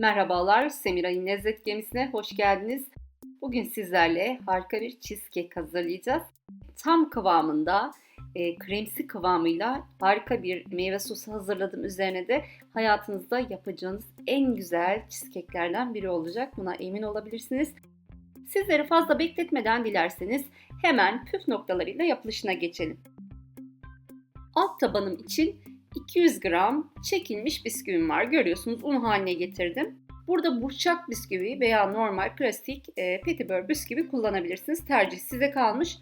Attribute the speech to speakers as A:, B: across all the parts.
A: Merhabalar, Semiray'ın Lezzet Gemisi'ne hoş geldiniz. Bugün sizlerle harika bir cheesecake hazırlayacağız. Tam kıvamında, e, kremsi kıvamıyla harika bir meyve sosu hazırladım. Üzerine de hayatınızda yapacağınız en güzel cheesecake'lerden biri olacak. Buna emin olabilirsiniz. Sizleri fazla bekletmeden dilerseniz hemen püf noktalarıyla yapılışına geçelim. Alt tabanım için 200 gram çekilmiş bisküvim var. Görüyorsunuz un haline getirdim. Burada burçak bisküvi veya normal klasik e, petibör bisküvi kullanabilirsiniz. Tercih size kalmış.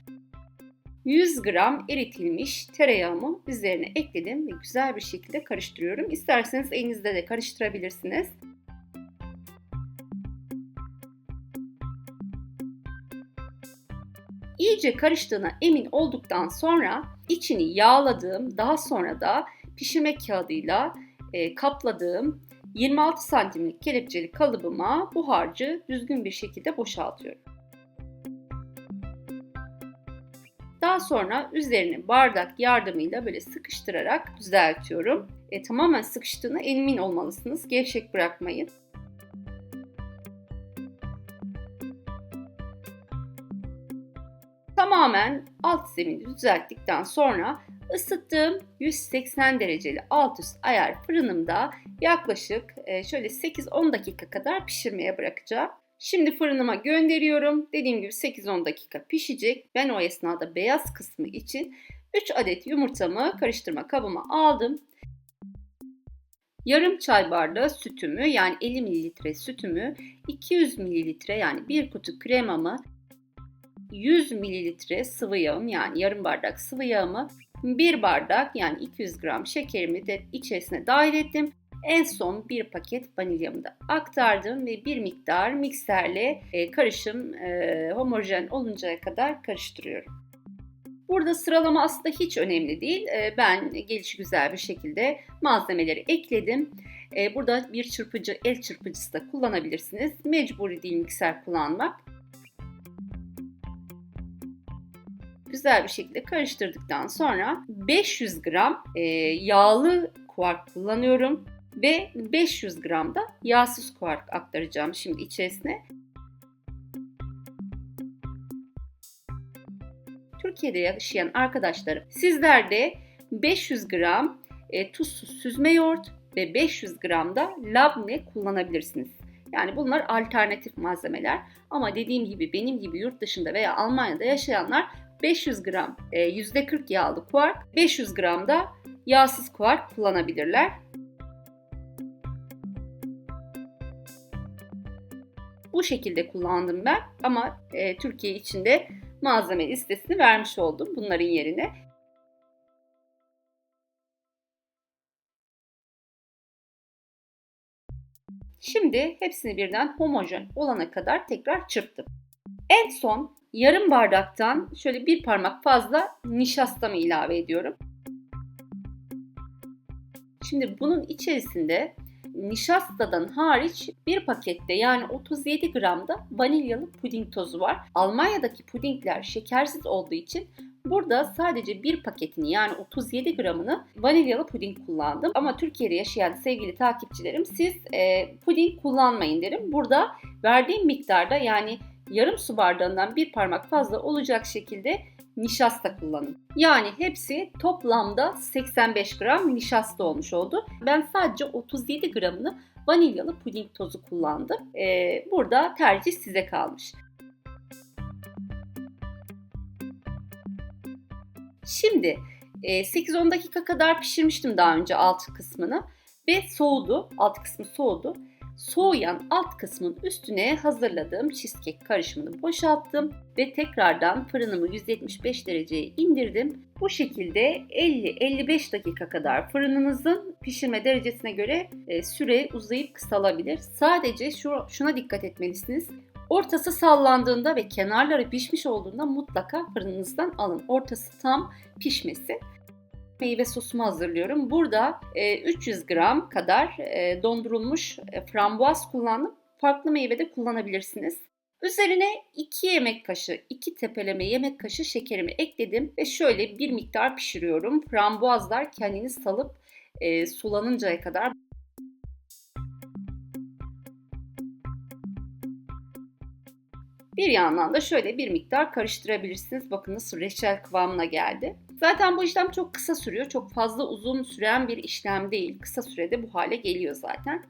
A: 100 gram eritilmiş tereyağımı üzerine ekledim ve güzel bir şekilde karıştırıyorum. İsterseniz elinizde de karıştırabilirsiniz. İyice karıştığına emin olduktan sonra içini yağladığım, daha sonra da pişirme kağıdıyla e, kapladığım 26 santimlik kelepçeli kalıbıma bu harcı düzgün bir şekilde boşaltıyorum. Daha sonra üzerine bardak yardımıyla böyle sıkıştırarak düzeltiyorum. E, tamamen sıkıştığına emin olmalısınız. Gevşek bırakmayın. Tamamen alt zemini düzelttikten sonra ısıttığım 180 dereceli alt üst ayar fırınımda yaklaşık e, şöyle 8-10 dakika kadar pişirmeye bırakacağım. Şimdi fırınıma gönderiyorum. Dediğim gibi 8-10 dakika pişecek. Ben o esnada beyaz kısmı için 3 adet yumurtamı karıştırma kabıma aldım. Yarım çay bardağı sütümü yani 50 mililitre sütümü, 200 mililitre yani bir kutu kremamı, 100 mililitre sıvı yağım yani yarım bardak sıvı yağımı, bir bardak yani 200 gram şekerimi de içerisine dahil ettim. En son bir paket vanilyamı da aktardım ve bir miktar mikserle e, karışım e, homojen oluncaya kadar karıştırıyorum. Burada sıralama aslında hiç önemli değil. E, ben gelişi güzel bir şekilde malzemeleri ekledim. Burada bir çırpıcı, el çırpıcısı da kullanabilirsiniz. Mecburi değil mikser kullanmak. Güzel bir şekilde karıştırdıktan sonra 500 gram e, yağlı kuark kullanıyorum ve 500 gram da yağsız kuark aktaracağım şimdi içerisine. Türkiye'de yaşayan arkadaşlarım sizler de 500 gram e, tuzsuz süzme yoğurt ve 500 gram da labne kullanabilirsiniz. Yani bunlar alternatif malzemeler ama dediğim gibi benim gibi yurt dışında veya Almanya'da yaşayanlar 500 gram %40 e, yağlı kuark, 500 gram da yağsız kuark kullanabilirler. Bu şekilde kullandım ben ama e, Türkiye içinde malzeme listesini vermiş oldum bunların yerine. Şimdi hepsini birden homojen olana kadar tekrar çırptım. En son yarım bardaktan şöyle bir parmak fazla nişastamı ilave ediyorum. Şimdi bunun içerisinde nişastadan hariç bir pakette yani 37 gramda vanilyalı puding tozu var. Almanya'daki pudingler şekersiz olduğu için burada sadece bir paketini yani 37 gramını vanilyalı puding kullandım. Ama Türkiye'de yaşayan sevgili takipçilerim siz e, puding kullanmayın derim. Burada verdiğim miktarda yani yarım su bardağından bir parmak fazla olacak şekilde nişasta kullanın. Yani hepsi toplamda 85 gram nişasta olmuş oldu. Ben sadece 37 gramını vanilyalı puding tozu kullandım. Ee, burada tercih size kalmış. Şimdi 8-10 e, dakika kadar pişirmiştim daha önce alt kısmını ve soğudu. Alt kısmı soğudu. Soğuyan alt kısmın üstüne hazırladığım cheesecake karışımını boşalttım ve tekrardan fırınımı 175 dereceye indirdim. Bu şekilde 50-55 dakika kadar fırınınızın pişirme derecesine göre e, süre uzayıp kısalabilir. Sadece şu, şuna dikkat etmelisiniz. Ortası sallandığında ve kenarları pişmiş olduğunda mutlaka fırınınızdan alın. Ortası tam pişmesi meyve sosumu hazırlıyorum. Burada e, 300 gram kadar e, dondurulmuş e, frambuaz kullandım. Farklı meyve de kullanabilirsiniz. Üzerine 2 yemek kaşığı, 2 tepeleme yemek kaşığı şekerimi ekledim ve şöyle bir miktar pişiriyorum. Frambuazlar kendini salıp e, sulanıncaya kadar Bir yandan da şöyle bir miktar karıştırabilirsiniz. Bakınız reçel kıvamına geldi. Zaten bu işlem çok kısa sürüyor. Çok fazla uzun süren bir işlem değil. Kısa sürede bu hale geliyor zaten.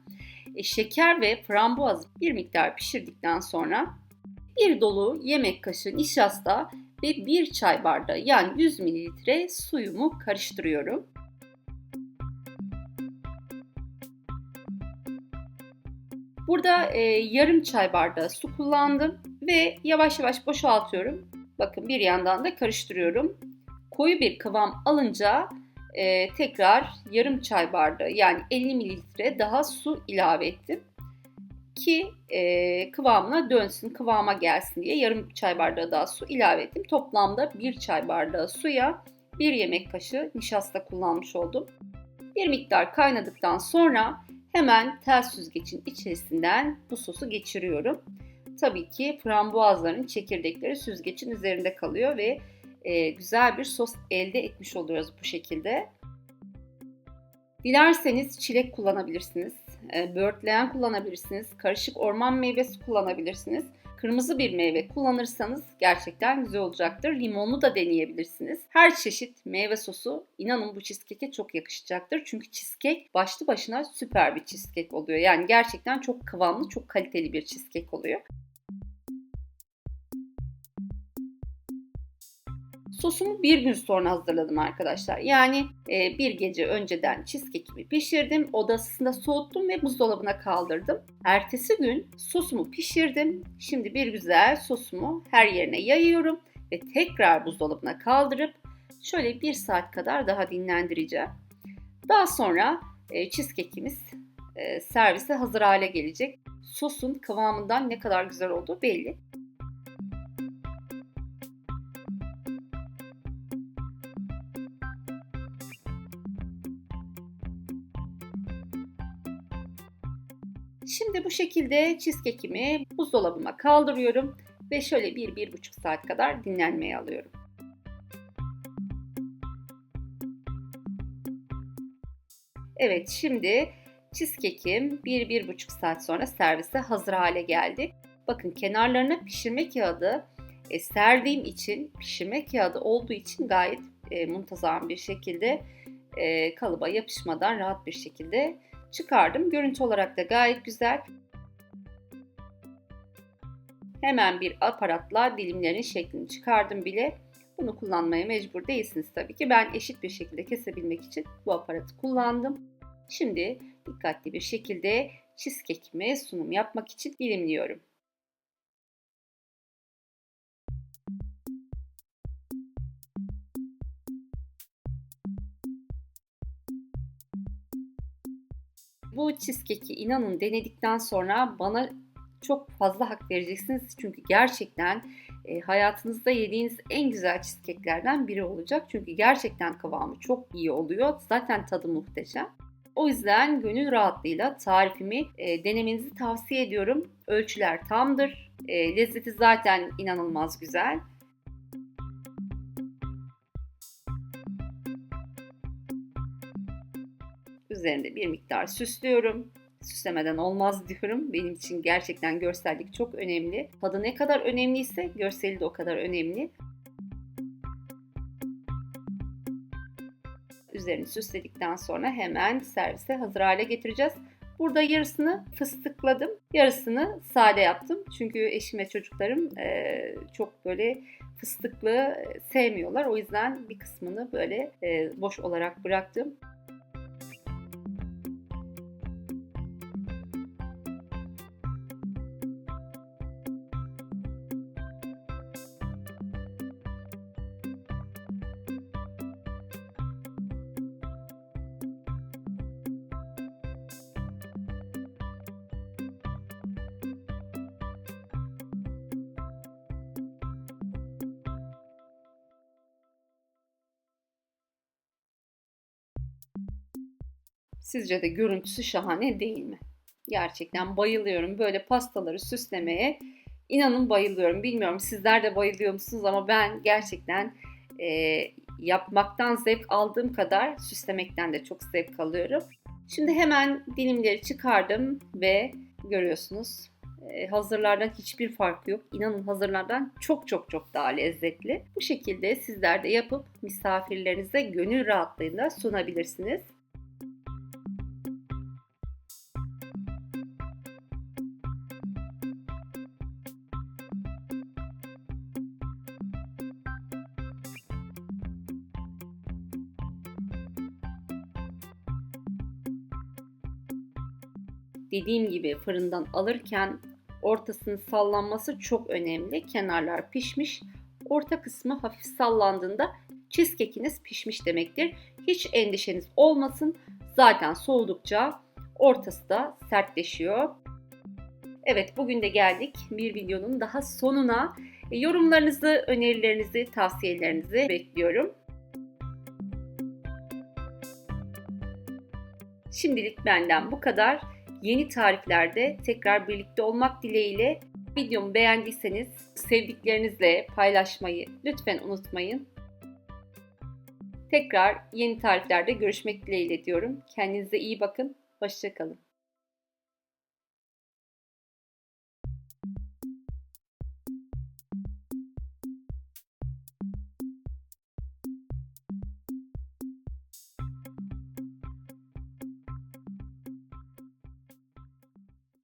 A: E, şeker ve frambuaz bir miktar pişirdikten sonra bir dolu yemek kaşığı nişasta ve bir çay bardağı yani 100 mililitre suyumu karıştırıyorum. Burada e, yarım çay bardağı su kullandım ve yavaş yavaş boşaltıyorum. Bakın bir yandan da karıştırıyorum. Koyu bir kıvam alınca e, tekrar yarım çay bardağı yani 50 mililitre daha su ilave ettim. Ki e, kıvamına dönsün, kıvama gelsin diye yarım çay bardağı daha su ilave ettim. Toplamda bir çay bardağı suya bir yemek kaşığı nişasta kullanmış oldum. Bir miktar kaynadıktan sonra hemen tel süzgecin içerisinden bu sosu geçiriyorum. Tabii ki frambuazların çekirdekleri süzgecin üzerinde kalıyor ve e, güzel bir sos elde etmiş oluyoruz bu şekilde. Dilerseniz çilek kullanabilirsiniz, e, böğürtleyen kullanabilirsiniz, karışık orman meyvesi kullanabilirsiniz. Kırmızı bir meyve kullanırsanız gerçekten güzel olacaktır. Limonlu da deneyebilirsiniz. Her çeşit meyve sosu inanın bu cheesecake'e çok yakışacaktır. Çünkü cheesecake başlı başına süper bir cheesecake oluyor. Yani gerçekten çok kıvamlı, çok kaliteli bir cheesecake oluyor. Sosumu bir gün sonra hazırladım arkadaşlar. Yani e, bir gece önceden cheesecake'imi pişirdim. Odasında soğuttum ve buzdolabına kaldırdım. Ertesi gün sosumu pişirdim. Şimdi bir güzel sosumu her yerine yayıyorum ve tekrar buzdolabına kaldırıp şöyle bir saat kadar daha dinlendireceğim. Daha sonra e, cheesecake'imiz e, servise hazır hale gelecek. Sosun kıvamından ne kadar güzel olduğu belli. Şimdi bu şekilde cheesecake'imi buzdolabıma kaldırıyorum ve şöyle 1-1,5 saat kadar dinlenmeye alıyorum. Evet şimdi cheesecake'im 1-1,5 saat sonra servise hazır hale geldi. Bakın kenarlarına pişirme kağıdı e, serdiğim için pişirme kağıdı olduğu için gayet e, muntazam bir şekilde e, kalıba yapışmadan rahat bir şekilde çıkardım. Görüntü olarak da gayet güzel. Hemen bir aparatla dilimlerin şeklini çıkardım bile. Bunu kullanmaya mecbur değilsiniz tabii ki. Ben eşit bir şekilde kesebilmek için bu aparatı kullandım. Şimdi dikkatli bir şekilde cheesecake'imi sunum yapmak için dilimliyorum. Bu cheesecake'i inanın denedikten sonra bana çok fazla hak vereceksiniz. Çünkü gerçekten e, hayatınızda yediğiniz en güzel cheesecake'lerden biri olacak. Çünkü gerçekten kıvamı çok iyi oluyor. Zaten tadı muhteşem. O yüzden gönül rahatlığıyla tarifimi e, denemenizi tavsiye ediyorum. Ölçüler tamdır. E, lezzeti zaten inanılmaz güzel. Üzerinde bir miktar süslüyorum. Süslemeden olmaz diyorum. Benim için gerçekten görsellik çok önemli. Tadı ne kadar önemliyse görseli de o kadar önemli. Üzerini süsledikten sonra hemen servise hazır hale getireceğiz. Burada yarısını fıstıkladım, yarısını sade yaptım. Çünkü eşim ve çocuklarım e, çok böyle fıstıklı sevmiyorlar. O yüzden bir kısmını böyle e, boş olarak bıraktım. Sizce de görüntüsü şahane değil mi? Gerçekten bayılıyorum böyle pastaları süslemeye. İnanın bayılıyorum. Bilmiyorum sizler de bayılıyor musunuz ama ben gerçekten e, yapmaktan zevk aldığım kadar süslemekten de çok zevk alıyorum. Şimdi hemen dilimleri çıkardım ve görüyorsunuz hazırlardan hiçbir farkı yok. İnanın hazırlardan çok çok çok daha lezzetli. Bu şekilde sizler de yapıp misafirlerinize gönül rahatlığıyla sunabilirsiniz. Dediğim gibi fırından alırken ortasının sallanması çok önemli. Kenarlar pişmiş. Orta kısmı hafif sallandığında cheesecake'iniz pişmiş demektir. Hiç endişeniz olmasın. Zaten soğudukça ortası da sertleşiyor. Evet bugün de geldik bir videonun daha sonuna. E, yorumlarınızı, önerilerinizi, tavsiyelerinizi bekliyorum. Şimdilik benden bu kadar. Yeni tariflerde tekrar birlikte olmak dileğiyle videomu beğendiyseniz sevdiklerinizle paylaşmayı lütfen unutmayın. Tekrar yeni tariflerde görüşmek dileğiyle diyorum. Kendinize iyi bakın. Hoşçakalın.